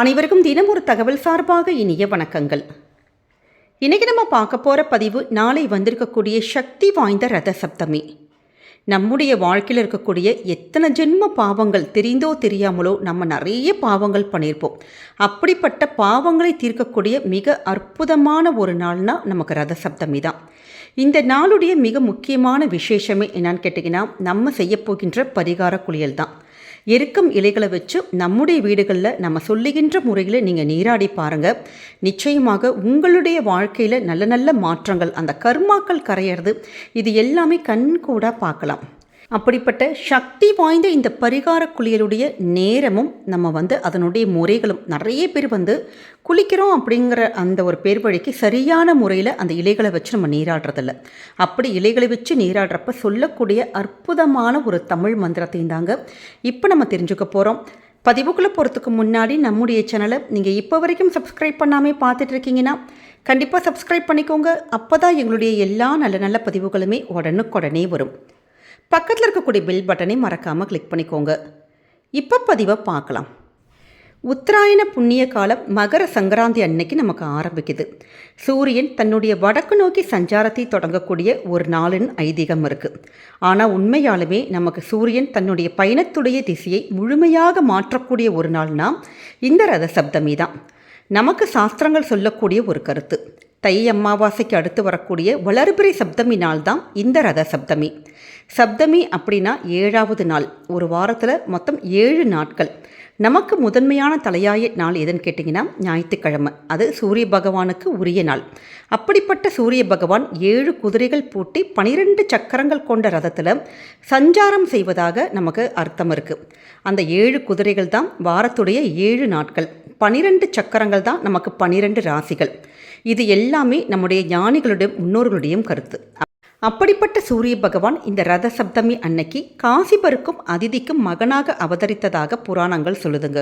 அனைவருக்கும் தினம் ஒரு தகவல் சார்பாக இனிய வணக்கங்கள். இன்னைக்கு நம்ம பார்க்க போகிற பதிவு நாளை வந்திருக்கக்கூடிய சக்தி வாய்ந்த ரத சப்தமி. நம்முடைய வாழ்க்கையில் இருக்கக்கூடிய எத்தனை ஜென்ம பாவங்கள் தெரிந்தோ தெரியாமலோ நம்ம நிறைய பாவங்கள் பண்ணியிருப்போம். அப்படிப்பட்ட பாவங்களை தீர்க்கக்கூடிய மிக அற்புதமான ஒரு நாள்னால் நமக்கு ரத சப்தமி தான். இந்த நாளுடைய மிக முக்கியமான விசேஷமே என்னான்னு கேட்டிங்கன்னா நம்ம செய்யப்போகின்ற பரிகார குளியல் தான். இருக்கும் இலைகளை வச்சு நம்முடைய வீடுகளில் நம்ம சொல்லுகின்ற முறையில் நீங்கள் நீராடி பாருங்கள் நிச்சயமாக உங்களுடைய வாழ்க்கையில் நல்ல நல்ல மாற்றங்கள் அந்த கர்மாக்கள் கரையிறது இது எல்லாமே கண்கூடாக பார்க்கலாம். அப்படிப்பட்ட சக்தி வாய்ந்த இந்த பரிகார குளியலுடைய நேரமும் நம்ம வந்து அதனுடைய முறைகளும் நிறைய பேர் வந்து குளிக்கிறோம் அப்படிங்கிற அந்த ஒரு பேர் வழிக்கு சரியான முறையில் அந்த இலைகளை வச்சு நம்ம நீராடுறதில்ல. அப்படி இலைகளை வச்சு நீராடுறப்ப சொல்லக்கூடிய அற்புதமான ஒரு தமிழ் மந்திரத்தையும் தாங்க இப்போ நம்ம தெரிஞ்சுக்க போகிறோம் பதிவுக்குள்ளே போகிறதுக்கு முன்னாடி நம்முடைய சேனலை நீங்கள் இப்போ வரைக்கும் சப்ஸ்கிரைப் பண்ணாமே பார்த்துட்டு இருக்கீங்கன்னா கண்டிப்பாக சப்ஸ்கிரைப் பண்ணிக்கோங்க. அப்போ தான் எங்களுடைய எல்லா நல்ல நல்ல பதிவுகளுமே உடனுக்குடனே வரும். பக்கத்தில் இருக்கக்கூடிய பெல் பட்டனை மறக்காமல் கிளிக் பண்ணிக்கோங்க. இப்போ பதிவை பார்க்கலாம். உத்தராயண புண்ணிய காலம் மகர சங்கராந்தி அன்னைக்கு நமக்கு ஆரம்பிக்குது. சூரியன் தன்னுடைய வடக்கு நோக்கி சஞ்சாரத்தை தொடங்கக்கூடிய ஒரு நாளின் ஐதீகம் இருக்குது ஆனால் உண்மையாலுமே நமக்கு சூரியன் தன்னுடைய பயணத்துடைய திசையை முழுமையாக மாற்றக்கூடிய ஒரு நாள்னா இந்த ரத சப்தமி தான் நமக்கு சாஸ்திரங்கள் சொல்லக்கூடிய ஒரு கருத்து. தை அமாவாசைக்கு அடுத்து வரக்கூடிய வளர்பிறை சப்தமி நாள் தான் இந்த ரத சப்தமி. சப்தமி அப்படின்னா ஏழாவது நாள். ஒரு வாரத்தில் மொத்தம் ஏழு நாட்கள். நமக்கு முதன்மையான தலையாய நாள் எதுன்னு கேட்டிங்கன்னா ஞாயிற்றுக்கிழமை. அது சூரிய பகவானுக்கு உரிய நாள். அப்படிப்பட்ட சூரிய பகவான் ஏழு குதிரைகள் பூட்டி பனிரெண்டு சக்கரங்கள் கொண்ட ரதத்தில் சஞ்சாரம் செய்வதாக நமக்கு அர்த்தம் இருக்குது அந்த ஏழு குதிரைகள் தான் வாரத்துடைய ஏழு நாட்கள். பனிரெண்டு சக்கரங்கள் தான் நமக்கு பனிரெண்டு ராசிகள். இது எல்லாமே நம்முடைய ஞானிகளுடைய முன்னோர்களுடையும் கருத்து. அப்படிப்பட்ட சூரிய பகவான் இந்த ரத சப்தமி அன்னைக்கு காசிபருக்கும் அதிதிக்கும் மகனாக அவதரித்ததாக புராணங்கள் சொல்லுதுங்க.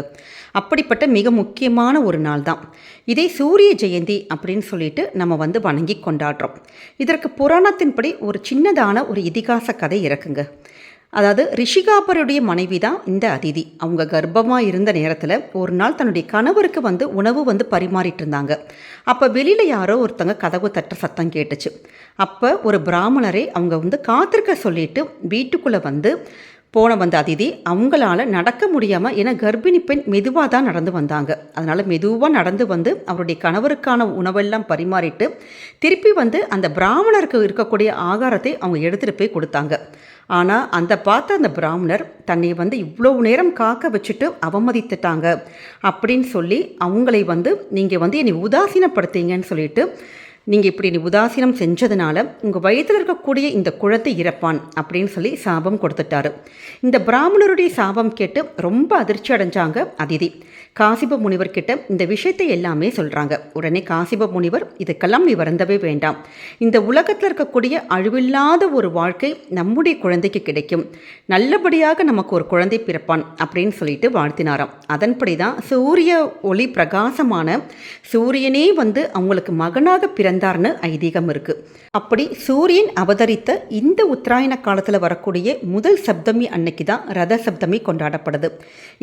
அப்படிப்பட்ட மிக முக்கியமான ஒரு நாள் தான் இதை சூரிய ஜெயந்தி அப்படின்னு சொல்லிட்டு நம்ம வந்து வணங்கி கொண்டாடுறோம். இதற்கு புராணத்தின்படி ஒரு சின்னதான ஒரு இதிகாச கதை இருக்குங்க. அதாவது ரிஷிகாபருடைய மனைவி தான் இந்த அதிதி. அவங்க கர்ப்பமாக இருந்த நேரத்தில் ஒரு நாள் தன்னுடைய கணவருக்கு வந்து உணவு வந்து பரிமாறிட்டு இருந்தாங்க. அப்போ வெளியில் யாரோ ஒருத்தங்க கதவு தட்ட சத்தம் கேட்டுச்சு. அப்போ ஒரு பிராமணரை அவங்க வந்து காத்திருக்க சொல்லிட்டு வீட்டுக்குள்ளே வந்து போன வந்த அதிதி அவங்களால நடக்க முடியாமல் ஏன்னா கர்ப்பிணி பெண் மெதுவாக தான் நடந்து வந்தாங்க. அதனால் மெதுவாக நடந்து வந்து அவருடைய கணவருக்கான உணவெல்லாம் பரிமாறிட்டு திருப்பி வந்து அந்த பிராமணருக்கு இருக்கக்கூடிய ஆகாரத்தை அவங்க எடுத்துகிட்டு போய் கொடுத்தாங்க. ஆனால் அந்த பார்த்த அந்த பிராமணர் தன்னை வந்து இவ்வளோ நேரம் காக்க வச்சுட்டு அவமதித்துட்டாங்க. அப்படின்னு சொல்லி அவங்களை வந்து நீங்கள் வந்து என்னை உதாசீனப்படுத்தீங்கன்னு சொல்லிட்டு நீங்கள் இப்படி நீ உதாசீனம் செஞ்சதுனால உங்கள் வயதில் இருக்கக்கூடிய இந்த குழந்தை இறப்பான் அப்படின்னு சொல்லி சாபம் கொடுத்துட்டாரு. இந்த பிராமணருடைய சாபம் கேட்டு ரொம்ப அதிர்ச்சி அடைஞ்சாங்க அதிதி. காசிப முனிவர் கிட்ட இந்த விஷயத்தை எல்லாமே சொல்கிறாங்க உடனே காசிப முனிவர் இதுக்கெல்லாம் நீ வருந்தவே வேண்டாம். இந்த உலகத்தில் இருக்கக்கூடிய அழிவில்லாத ஒரு வாழ்க்கை நம்முடைய குழந்தைக்கு கிடைக்கும். நல்லபடியாக நமக்கு ஒரு குழந்தை பிறப்பான் அப்படின்னு சொல்லிட்டு வாழ்த்தினாராம். அதன்படி தான் சூரிய ஒளி பிரகாசமான சூரியனே வந்து அவங்களுக்கு மகனாக பிறந்தார்னு ஐதீகம் இருக்குது அப்படி சூரியன் அவதரித்த இந்த உத்தராயண காலத்தில் வரக்கூடிய முதல் சப்தமி அன்னைக்கு தான் ரத சப்தமி கொண்டாடப்படுது.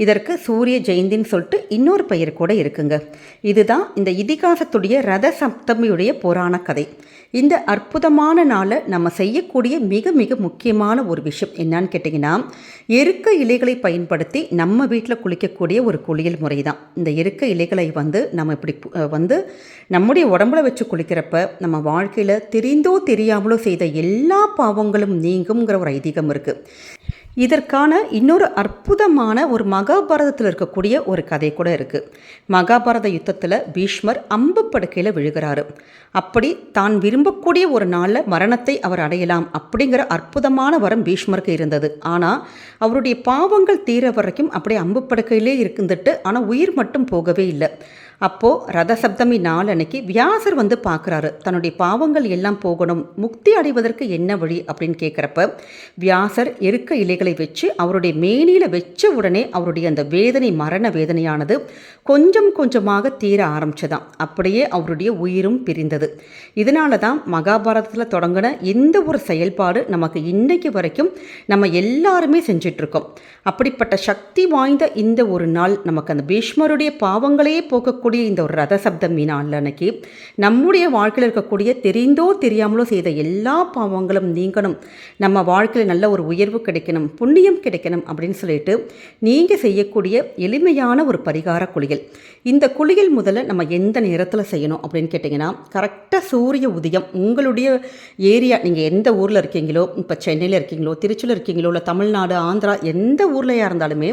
இதற்கு சூரிய ஜெயந்தின்னு சொல்லிட்டு இன்னொரு பெயர் கூட இருக்குங்க. இதுதான் இந்த இதிகாசத்துடைய ரத சப்தமியுடைய புராண கதை. இந்த அற்புதமான நாளை நம்ம செய்யக்கூடிய மிக மிக முக்கியமான ஒரு விஷயம் என்னன்னு கேட்டிங்கன்னா எருக்க இலைகளை பயன்படுத்தி நம்ம வீட்டில் குளிக்கக்கூடிய ஒரு குளியல் முறை தான். இந்த எருக்க இலைகளை வந்து நம்ம இப்படி வந்து நம்முடைய உடம்புல வச்சு குளிக்கிறப்ப நம்ம வாழ்க்கையில் திரிந்து தெரியாமலோ செய்த எல்லா பாவங்களும் நீங்குங்கிற ஒரு ஐதீகம் இருக்குது இதற்கான இன்னொரு அற்புதமான ஒரு மகாபாரதத்தில் இருக்கக்கூடிய ஒரு கதை கூட இருக்குது மகாபாரத யுத்தத்தில் பீஷ்மர் அம்பு படுக்கையில் விழுகிறாரு. அப்படி தான் விரும்பக்கூடிய ஒரு நாளில் மரணத்தை அவர் அடையலாம் அப்படிங்கிற அற்புதமான வரம் பீஷ்மருக்கு இருந்தது. ஆனால் அவருடைய பாவங்கள் தீர வரைக்கும் அப்படியே அம்பு படுக்கையிலே இருந்துட்டு ஆனால் உயிர் மட்டும் போகவே இல்லை. அப்போது ரத சப்தமி நாள் அன்னைக்கு வியாசர் வந்து பார்க்குறாரு. தன்னுடைய பாவங்கள் எல்லாம் போகணும் முக்தி அடைவதற்கு என்ன வழி அப்படின்னு கேட்குறப்ப வியாசர் எருக்க இலைகளை வச்சு அவருடைய மேனியில் வச்ச உடனே அவருடைய அந்த வேதனை மரண வேதனையானது கொஞ்சம் கொஞ்சமாக தீர ஆரம்பிச்சதாம். அப்படியே அவருடைய உயிரும் பிரிந்தது. இதனால தான் மகாபாரதத்தில் தொடங்கின எந்த ஒரு செயல்பாடு நமக்கு இன்றைக்கு வரைக்கும் நம்ம எல்லாருமே செஞ்சிட்ருக்கோம். அப்படிப்பட்ட சக்தி வாய்ந்த இந்த ஒரு நாள் நமக்கு அந்த பீஷ்மருடைய பாவங்களையே போக்கக்கூடிய இந்த ஒரு ரத சப்தம் மீனாள் அன்னைக்கு. நம்முடைய வாழ்க்கையில் இருக்கக்கூடிய தெரிந்தோ தெரியாமலோ செய்த எல்லா பாவங்களும் நீங்கணும். நம்ம வாழ்க்கையில் நல்ல ஒரு உயர்வு கிடைக்கணும் புண்ணியம் கிடைக்கணும் அப்படின்னு சொல்லிட்டு நீங்கள் செய்யக்கூடிய எளிமையான ஒரு பரிகார குளியல். இந்த குளியல் முதல்ல நம்ம எந்த நேரத்தில் செய்யணும் அப்படின்னு கேட்டிங்கன்னா கரெக்டாக சூரிய உதயம் உங்களுடைய ஏரியா நீங்கள் எந்த ஊரில் இருக்கீங்களோ இப்போ சென்னையில் இருக்கீங்களோ திருச்சியில் இருக்கீங்களோ இல்லை தமிழ்நாடு ஆந்திரா எந்த ஊர்லையாக இருந்தாலுமே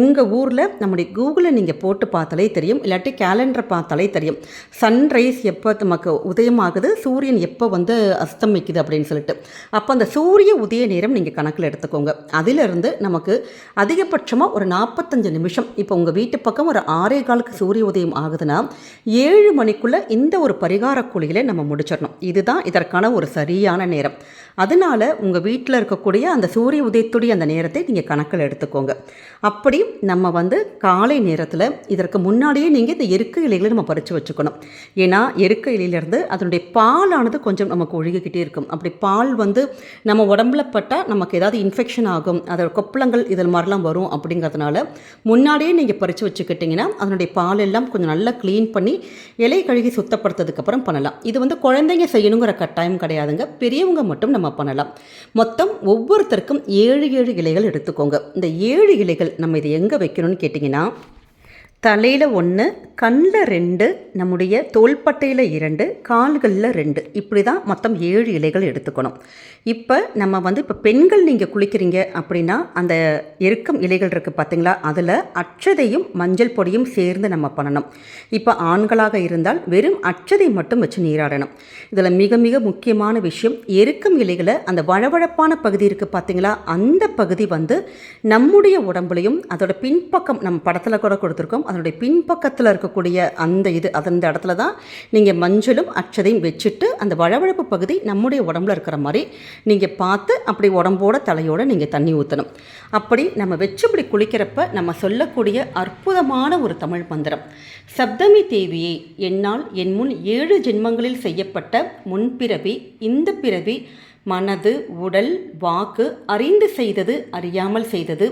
உங்கள் ஊரில் நம்முடைய கூகுளில் நீங்கள் போட்டு பார்த்தாலே தெரியும். இல்லாட்டி கேலண்டரை பார்த்தாலே தெரியும். சன்ரைஸ் எப்போ நமக்கு உதயமாகுது சூரியன் எப்போ வந்து அஸ்தமிக்குது அப்படின்னு சொல்லிட்டு. அப்போ அந்த சூரிய உதய நேரம் நீங்கள் கணக்கில் எடுத்துக்கோங்க. அதிலிருந்து நமக்கு அதிகபட்சமாக ஒரு நாற்பத்தஞ்சு நிமிஷம். இப்போ உங்கள் வீட்டு பக்கம் ஒரு ஆறே காலுக்கு சூரிய உதயம் ஆகுதுன்னா ஏழு மணிக்குள்ளே இந்த ஒரு பரிகார குழியில் நம்ம முடிச்சிடணும். இதுதான் இதற்கான ஒரு சரியான நேரம். அதனால் உங்கள் வீட்டில் இருக்கக்கூடிய அந்த சூரிய உதயத்துடைய அந்த நேரத்தை நீங்கள் கணக்கில் எடுத்துக்கோங்க. அப்படி நம்ம வந்து காலை நேரத்தில் இதற்கு முன்னாடியே நீங்கள் இந்த எருக்க இலைகளை நம்ம பறித்து வச்சுக்கணும். ஏன்னா எருக்க இலையிலேருந்து அதனுடைய பாலானது கொஞ்சம் நமக்கு ஒழுகிக்கிட்டே இருக்கும். அப்படி பால் வந்து நம்ம உடம்புல பட்டால் நமக்கு ஏதாவது இன்ஃபெக்ஷன் ஆகும். அதோட கொப்பளங்கள் இதில் மாதிரிலாம் வரும் அப்படிங்கிறதுனால முன்னாடியே நீங்கள் பறித்து வச்சுக்கிட்டிங்கன்னா அதனுடைய பால் எல்லாம் கொஞ்சம் நல்லா க்ளீன் பண்ணி இலை கழுகி சுத்தப்படுத்ததுக்கப்புறம் பண்ணலாம். இது வந்து குழந்தைங்க செய்யணுங்கிற கட்டாயம் கிடையாதுங்க. பெரியவங்க மட்டும் நம்ம பண்ணலாம். மொத்தம் ஒவ்வொருத்தருக்கும் ஏழு ஏழு இலைகள் எடுத்துக்கோங்க. இந்த ஏழு இலைகள் நம்ம இதை எங்கே வைக்கணும்னு கேட்டிங்கன்னா தலையில் ஒன்று கண்ணில் ரெண்டு நம்முடைய தோள்பட்டையில் இரண்டு கால்களில் ரெண்டு. இப்படி தான் மொத்தம் ஏழு இலைகள் எடுத்துக்கணும். இப்போ நம்ம வந்து இப்போ பெண்கள் நீங்கள் குளிக்கிறீங்க அப்படின்னா அந்த எருக்கம் இலைகள் இருக்குது பார்த்தீங்களா அதில் அச்சதையும் மஞ்சள் பொடியும் சேர்ந்து நம்ம பண்ணணும். இப்போ ஆண்களாக இருந்தால் வெறும் அச்சதை மட்டும் வச்சு நீராடணும். இதில் மிக மிக முக்கியமான விஷயம் எருக்கம் இலைகளை அந்த வழவழப்பான பகுதி இருக்குது பார்த்தீங்களா அந்த பகுதி வந்து நம்முடைய உடம்புலையும் அதோட பின்பக்கம் நம்ம படத்தில் கூட கொடுத்துருக்கோம். அதனுடைய பின்பக்கத்தில் இருக்கக்கூடிய அந்த இது அந்த இடத்துல தான் நீங்கள் மஞ்சளும் அச்சதையும் வச்சுட்டு அந்த வழவழப்பு பகுதி நம்முடைய உடம்புல இருக்கிற மாதிரி நீங்கள் பார்த்து அப்படி உடம்போட தலையோடு நீங்கள் தண்ணி ஊற்றணும் அப்படி நம்ம வச்சுப்படி குளிக்கிறப்ப நம்ம சொல்லக்கூடிய அற்புதமான ஒரு தமிழ் மந்திரம். சப்தமி தேவியை என்னால் என் முன் ஏழு ஜென்மங்களில் செய்யப்பட்ட முன்பிறவி இந்த பிறவி மனது உடல் வாக்கு அறிந்து செய்தது அறியாமல் செய்தது.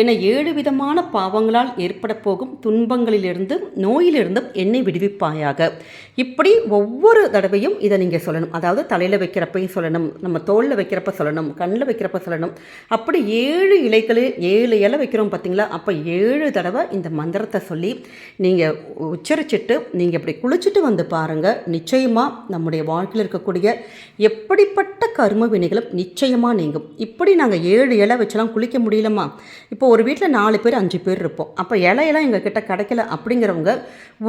என ஏழு விதமான பாவங்களால் ஏற்பட போகும் துன்பங்களிலிருந்து நோயிலிருந்தும் என்னை விடுவிப்பாயாக. இப்படி ஒவ்வொரு தடவையும் இதை நீங்கள் சொல்லணும். அதாவது தலையில் வைக்கிறப்பையும் சொல்லணும் நம்ம தோளில் வைக்கிறப்ப சொல்லணும் கண்ணில் வைக்கிறப்ப சொல்லணும். அப்படி ஏழு இலைகளில் ஏழு இலை வைக்கிறோம் பார்த்தீங்களா? அப்போ ஏழு தடவை இந்த மந்திரத்தை சொல்லி நீங்கள் உச்சரிச்சிட்டு நீங்கள் இப்படி குளிச்சுட்டு வந்து பாருங்கள் நிச்சயமாக நம்முடைய வாழ்க்கையில் இருக்கக்கூடிய எப்படிப்பட்ட கர்ம வினைகளும் நிச்சயமாக நீங்கும். இப்படி நாங்கள் ஏழு இலை வச்செல்லாம் குளிக்க முடியலமா இப்போ ஒரு வீட்டில் நாலு பேர் அஞ்சு பேர் இருப்போம். அப்போ இலையெல்லாம் எங்கள் கிட்ட கிடைக்கல அப்படிங்கிறவங்க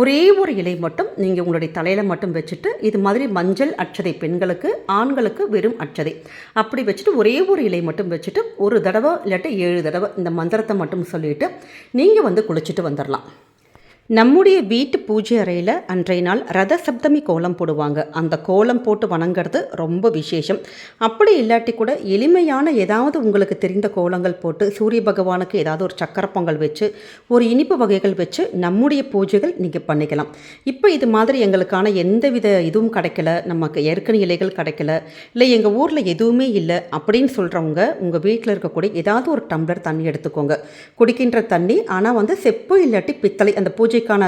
ஒரே ஒரு இலை மட்டும் நீங்கள் உங்களுடைய தலையில் மட்டும் வச்சுட்டு இது மாதிரி மஞ்சள் அச்சதை பெண்களுக்கு ஆண்களுக்கு வெறும் அச்சதை. அப்படி வச்சுட்டு ஒரே ஒரு இலை மட்டும் வச்சுட்டு ஒரு தடவை இல்லாட்டி ஏழு தடவை இந்த மந்திரத்தை மட்டும் சொல்லிவிட்டு நீங்கள் வந்து குளிச்சுட்டு வந்துடலாம் நம்முடைய வீட்டு பூஜை அறையில் அன்றைய நாள் ரத சப்தமி கோலம் போடுவாங்க. அந்த கோலம் போட்டு வணங்குறது ரொம்ப விசேஷம். அப்படி இல்லாட்டி கூட எளிமையான ஏதாவது உங்களுக்கு தெரிந்த கோலங்கள் போட்டு சூரிய பகவானுக்கு ஏதாவது ஒரு சக்கரை பொங்கல் வச்சு ஒரு இனிப்பு வகைகள் வச்சு நம்முடைய பூஜைகள் நீங்கள் பண்ணிக்கலாம். இப்போ இது மாதிரி எங்களுக்கான எந்த வித இதுவும் கிடைக்கல. நமக்கு ஏற்கனவே இலைகள் கிடைக்கல. இல்லை எங்கள் ஊரில் எதுவுமே இல்லை அப்படின்னு சொல்கிறவங்க உங்கள் வீட்டில் இருக்கக்கூடிய ஏதாவது ஒரு டம்ளர் தண்ணி எடுத்துக்கோங்க. குடிக்கின்ற தண்ணி ஆனால் வந்து செப்பு இல்லாட்டி பித்தளை அந்த பூஜை பூஜைக்கான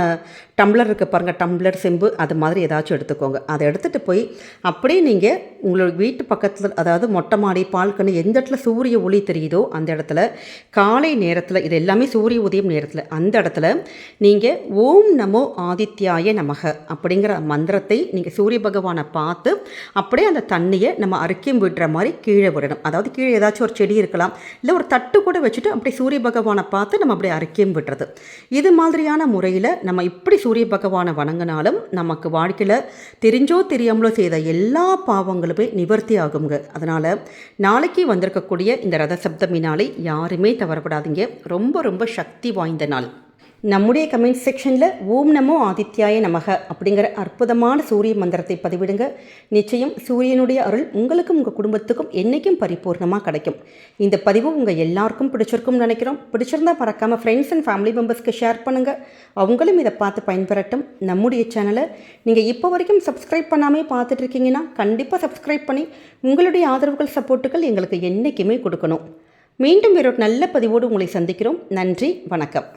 டம்ளர் இருக்குது பாருங்கள் டம்ளர் செம்பு அது மாதிரி ஏதாச்சும் எடுத்துக்கோங்க. அதை எடுத்துகிட்டு போய் அப்படியே நீங்கள் உங்களோட வீட்டு பக்கத்தில் அதாவது மொட்டை மாடி பால்கனி எந்த இடத்துல சூரிய ஒளி தெரியுதோ அந்த இடத்துல காலை நேரத்தில் இது எல்லாமே சூரிய உதயம் நேரத்தில் அந்த இடத்துல நீங்கள் ஓம் நமோ ஆதித்யாய நமக அப்படிங்கிற மந்திரத்தை நீங்கள் சூரிய பகவானை பார்த்து அப்படியே அந்த தண்ணியை நம்ம அறுக்கியும் விடுற மாதிரி கீழே விடணும். அதாவது கீழே ஏதாச்சும் ஒரு செடி இருக்கலாம் இல்லை ஒரு தட்டு கூட வச்சுட்டு அப்படியே சூரிய பகவானை பார்த்து நம்ம அப்படியே அறுக்கியும் விடுறது. இது மாதிரியான முறையில் நம்ம இப்படி சூரிய பகவானை வணங்கினாலும் நமக்கு வாழ்க்கையில் தெரிஞ்சோ தெரியாமலோ செய்த எல்லா பாவங்களுமே நிவர்த்தி ஆகுங்க. அதனால் நாளைக்கு வந்திருக்கக்கூடிய இந்த ரத சப்தமி நாளை யாருமே தவறப்படாதீங்க. ரொம்ப ரொம்ப சக்தி வாய்ந்த நாள். நம்முடைய கமெண்ட் செக்ஷனில் ஓம் நமோ ஆதித்யாய நமக அப்படிங்கிற அற்புதமான சூரிய மந்திரத்தை பதிவிடுங்க. நிச்சயம் சூரியனுடைய அருள் உங்களுக்கும் உங்கள் குடும்பத்துக்கும் என்றைக்கும் பரிபூர்ணமாக கிடைக்கும். இந்த பதிவு உங்கள் எல்லாருக்கும் பிடிச்சிருக்கும்னு நினைக்கிறோம். பிடிச்சிருந்தா மறக்காமல் ஃப்ரெண்ட்ஸ் அண்ட் ஃபேமிலி மெம்பர்ஸ்க்கு ஷேர் பண்ணுங்கள் அவங்களும் இதை பார்த்து பயன்பெறட்டும். நம்முடைய சேனலை நீங்கள் இப்போ வரைக்கும் சப்ஸ்கிரைப் பண்ணாமே பார்த்துட்டு இருக்கீங்கன்னா கண்டிப்பாக சப்ஸ்கிரைப் பண்ணி உங்களுடைய ஆதரவுகள் சப்போர்ட்டுகள் எங்களுக்கு என்றைக்குமே கொடுக்கணும். மீண்டும் வேறொரு நல்ல பதிவோடு உங்களை சந்திக்கிறோம். நன்றி வணக்கம்.